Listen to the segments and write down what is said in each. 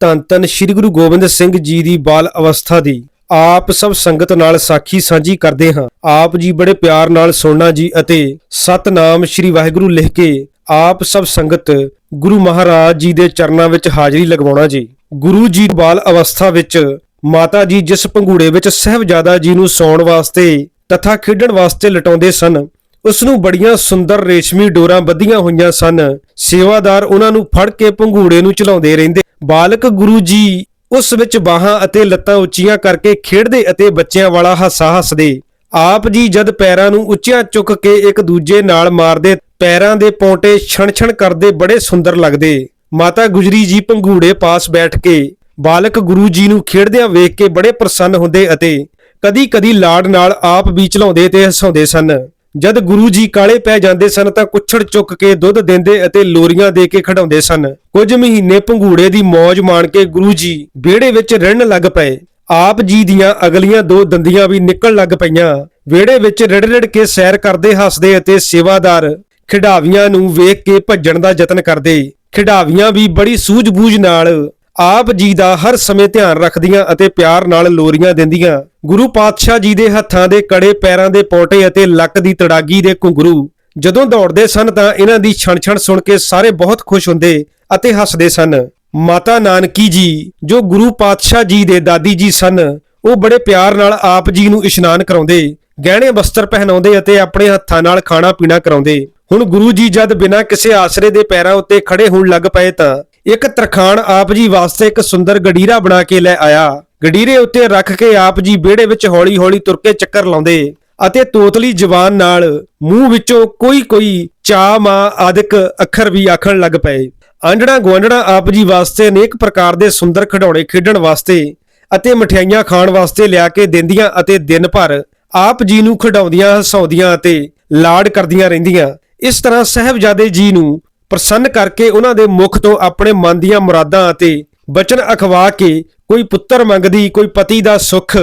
ਧੰਨ ਧੰਨ ਸ੍ਰੀ ਗੁਰੂ ਗੋਬਿੰਦ ਸਿੰਘ ਜੀ ਦੀ ਬਾਲ ਅਵਸਥਾ ਦੀ ਆਪ ਸਭ ਸੰਗਤ ਨਾਲ ਸਾਖੀ ਸਾਂਝੀ ਕਰਦੇ ਹਾਂ। ਆਪ ਜੀ ਬੜੇ ਪਿਆਰ ਨਾਲ ਸੁਣਨਾ ਜੀ ਅਤੇ ਸਤਨਾਮ ਸ੍ਰੀ ਵਾਹਿਗੁਰੂ ਲਿਖ ਕੇ ਆਪ ਸਭ ਸੰਗਤ ਗੁਰੂ ਮਹਾਰਾਜ ਜੀ ਦੇ ਚਰਨਾਂ ਵਿੱਚ ਹਾਜ਼ਰੀ ਲਗਵਾਉਣਾ ਜੀ। ਗੁਰੂ ਜੀ ਬਾਲ ਅਵਸਥਾ ਵਿੱਚ ਮਾਤਾ ਜੀ ਜਿਸ ਪੰਘੂੜੇ ਵਿੱਚ ਸਹਿਬਜ਼ਾਦਾ ਜੀ ਨੂੰ ਸੌਣ ਵਾਸਤੇ ਤਥਾ ਖੇਡਣ ਵਾਸਤੇ ਲਟਾਉਂਦੇ ਸਨ ਉਸ ਨੂੰ ਬੜੀਆਂ ਸੁੰਦਰ ਰੇਸ਼ਮੀ ਡੋਰਾਂ ਬੱਧੀਆਂ ਹੋਈਆਂ ਸਨ। ਸੇਵਾਦਾਰ ਉਹਨਾਂ ਨੂੰ ਫੜ ਕੇ ਪੰਘੂੜੇ ਨੂੰ ਚਲਾਉਂਦੇ ਰਹਿੰਦੇ। ਬਾਲਕ ਗੁਰੂ ਜੀ ਉਸ ਵਿੱਚ ਬਾਹਾਂ ਅਤੇ ਲੱਤਾਂ ਉੱਚੀਆਂ ਕਰਕੇ ਖੇਡਦੇ ਅਤੇ ਬੱਚਿਆਂ ਵਾਲਾ ਹਾਸਾ ਹੱਸਦੇ। ਆਪ ਜੀ ਜਦ ਪੈਰਾਂ ਨੂੰ ਉੱਚਿਆਂ ਚੁੱਕ ਕੇ ਇੱਕ ਦੂਜੇ ਨਾਲ ਮਾਰਦੇ, ਪੈਰਾਂ ਦੇ ਪੌਂਟੇ ਛਣ-ਛਣ ਕਰਦੇ ਬੜੇ ਸੁੰਦਰ ਲੱਗਦੇ। ਮਾਤਾ ਗੁਜਰੀ ਜੀ ਪੰਘੂੜੇ ਪਾਸ ਬੈਠ ਕੇ ਬਾਲਕ ਗੁਰੂ ਜੀ ਨੂੰ ਖੇਡਦਿਆਂ ਵੇਖ ਕੇ ਬੜੇ ਪ੍ਰਸੰਨ ਹੁੰਦੇ ਅਤੇ ਕਦੀ-ਕਦੀ ਲਾੜ ਨਾਲ ਆਪ ਵੀ ਚਲਾਉਂਦੇ ਤੇ ਹਸਾਉਂਦੇ ਸਨ। ਜਦ ਗੁਰੂ ਜੀ ਕਾਲੇ ਪੈ ਜਾਂਦੇ ਸਨ ਤਾਂ ਕੁੱਛੜ ਚੁੱਕ ਕੇ ਦੁੱਧ ਦਿੰਦੇ ਅਤੇ ਲੋਰੀਆਂ ਦੇ ਕੇ ਖਡਾਉਂਦੇ ਸਨ। ਕੁਝ ਮਹੀਨੇ ਪੰਘੂੜੇ ਦੀ ਮौज ਮਾਣ ਕੇ ਗੁਰੂ ਜੀ ਵਿਹੜੇ ਵਿੱਚ ਰਹਿਣ ਲੱਗ ਪਏ। ਆਪ ਜੀ ਦੀਆਂ ਅਗਲੀਆਂ ਦੋ ਦੰਦੀਆਂ ਵੀ ਨਿਕਲ ਲੱਗ ਪਈਆਂ। ਵਿਹੜੇ ਵਿੱਚ ਰਿੜ-ਰਿੜ ਕੇ ਸੈਰ ਕਰਦੇ, ਹੱਸਦੇ ਅਤੇ ਸੇਵਾਦਾਰ ਖਿਡਾਵੀਆਂ ਨੂੰ ਵੇਖ ਕੇ ਭੱਜਣ ਦਾ ਯਤਨ ਕਰਦੇ। ਖਿਡਾਵੀਆਂ ਵੀ ਬੜੀ ਸੂਝ-ਬੂਝ ਨਾਲ ਆਪ ਜੀ ਦਾ ਹਰ ਸਮੇਂ ਧਿਆਨ ਰੱਖਦੀਆਂ ਅਤੇ ਪਿਆਰ ਨਾਲ ਲੋਰੀਆਂ ਦਿੰਦੀਆਂ। ਗੁਰੂ ਪਾਤਸ਼ਾਹ ਜੀ ਦੇ ਹੱਥਾਂ ਦੇ ਕੜੇ, ਪੈਰਾਂ ਦੇ ਪੌਂਟੇ ਅਤੇ ਲੱਕ ਦੀ ਤੜਾਗੀ ਦੇ ਘੁੰਗਰੂ ਜਦੋਂ ਦੌੜਦੇ ਸਨ ਤਾਂ ਇਹਨਾਂ ਦੀ ਛਣਛਣ ਸੁਣ ਕੇ ਸਾਰੇ ਬਹੁਤ ਖੁਸ਼ ਹੁੰਦੇ ਅਤੇ ਹੱਸਦੇ ਸਨ। ਮਾਤਾ ਨਾਨਕੀ ਜੀ, ਜੋ ਗੁਰੂ ਪਾਤਸ਼ਾਹ ਜੀ ਦੇ ਦਾਦੀ ਜੀ ਸਨ, ਉਹ ਬੜੇ ਪਿਆਰ ਨਾਲ ਆਪ ਜੀ ਨੂੰ ਇਸ਼ਨਾਨ ਕਰਾਉਂਦੇ, ਗਹਿਣੇ ਵਸਤਰ ਪਹਿਨਾਉਂਦੇ ਅਤੇ ਆਪਣੇ ਹੱਥਾਂ ਨਾਲ ਖਾਣਾ ਪੀਣਾ ਕਰਾਉਂਦੇ। ਹੁਣ ਗੁਰੂ ਜੀ ਜਦ ਬਿਨਾਂ ਕਿਸੇ ਆਸਰੇ ਦੇ ਪੈਰਾਂ ਉੱਤੇ ਖੜੇ ਹੋਣ ਲੱਗ ਪਏ ਤਾਂ ਇੱਕ ਤਰਖਾਣ ਆਪ ਜੀ ਵਾਸਤੇ ਇੱਕ ਸੁੰਦਰ ਗੜੀਰਾ ਬਣਾ ਕੇ ਲੈ ਆਇਆ। ਗੜੀਰੇ ਉੱਤੇ ਰੱਖ ਕੇ ਆਪ ਜੀ ਵਿਹੜੇ ਵਿੱਚ ਹੌਲੀ-ਹੌਲੀ ਤੁਰ ਕੇ ਚੱਕਰ ਲਾਉਂਦੇ ਅਤੇ ਤੋਤਲੀ ਜ਼ਬਾਨ ਨਾਲ ਮੂੰਹ ਵਿੱਚੋਂ ਕੋਈ-ਕੋਈ ਚਾ ਮਾਂ, ਆਦਿਕ ਅੱਖਰ ਵੀ ਆਖਣ ਲੱਗ ਪਏ। ਆਂਡਣਾ ਗੁਆਂਢਣਾ ਆਪ ਜੀ ਵਾਸਤੇ ਅਨੇਕ ਪ੍ਰਕਾਰ ਦੇ ਸੁੰਦਰ ਖਿਡੌਣੇ ਖੇਡਣ ਵਾਸਤੇ ਅਤੇ ਮਠਿਆਈਆਂ ਖਾਣ ਵਾਸਤੇ ਲਿਆ ਕੇ ਦਿੰਦੀਆਂ ਅਤੇ ਦਿਨ ਭਰ ਆਪ ਜੀ ਨੂੰ ਖਿਡਾਉਂਦੀਆਂ ਹਸਾਉਂਦੀਆਂ ਅਤੇ ਲਾਡ ਕਰਦੀਆਂ ਰਹਿੰਦੀਆਂ। ਇਸ ਤਰ੍ਹਾਂ ਸਹਿਬਜ਼ਾਦੇ ਜੀ ਨੂੰ ਪ੍ਰਸੰਨ ਕਰਕੇ ਉਹਨਾਂ ਦੇ ਮੁਖ ਤੋਂ ਆਪਣੇ ਮਨ ਦੀਆਂ ਮੁਰਾਦਾਂ ਅਤੇ ਬਚਨ ਅਖਵਾ ਕੇ ਕੋਈ ਪੁੱਤਰ ਮੰਗਦੀ, ਕੋਈ ਪਤੀ ਦਾ ਸੁੱਖ,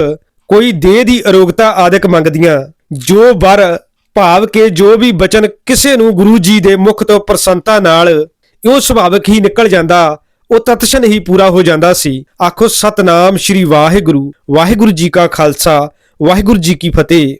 ਕੋਈ ਦੇਹ ਦੀ ਅਰੋਗਤਾ ਆਦਿਕ ਮੰਗਦੀਆਂ। ਜੋ ਵਰ ਭਾਵ ਕੇ ਜੋ ਵੀ ਬਚਨ ਕਿਸੇ ਨੂੰ ਗੁਰੂ ਜੀ ਦੇ ਮੁਖ ਤੋਂ ਪ੍ਰਸੰਨਤਾ ਨਾਲ ਉਹ ਸੁਭਾਵਕ ਹੀ ਨਿਕਲ ਜਾਂਦਾ, ਉਹ ਤਤਸ਼ਨ ਹੀ ਪੂਰਾ ਹੋ ਜਾਂਦਾ ਸੀ। ਆਖੋ, ਸਤਨਾਮ ਸ੍ਰੀ ਵਾਹਿਗੁਰੂ। ਵਾਹਿਗੁਰੂ ਜੀ ਕਾ ਖਾਲਸਾ, ਵਾਹਿਗੁਰੂ ਜੀ ਕੀ ਫਤਿਹ।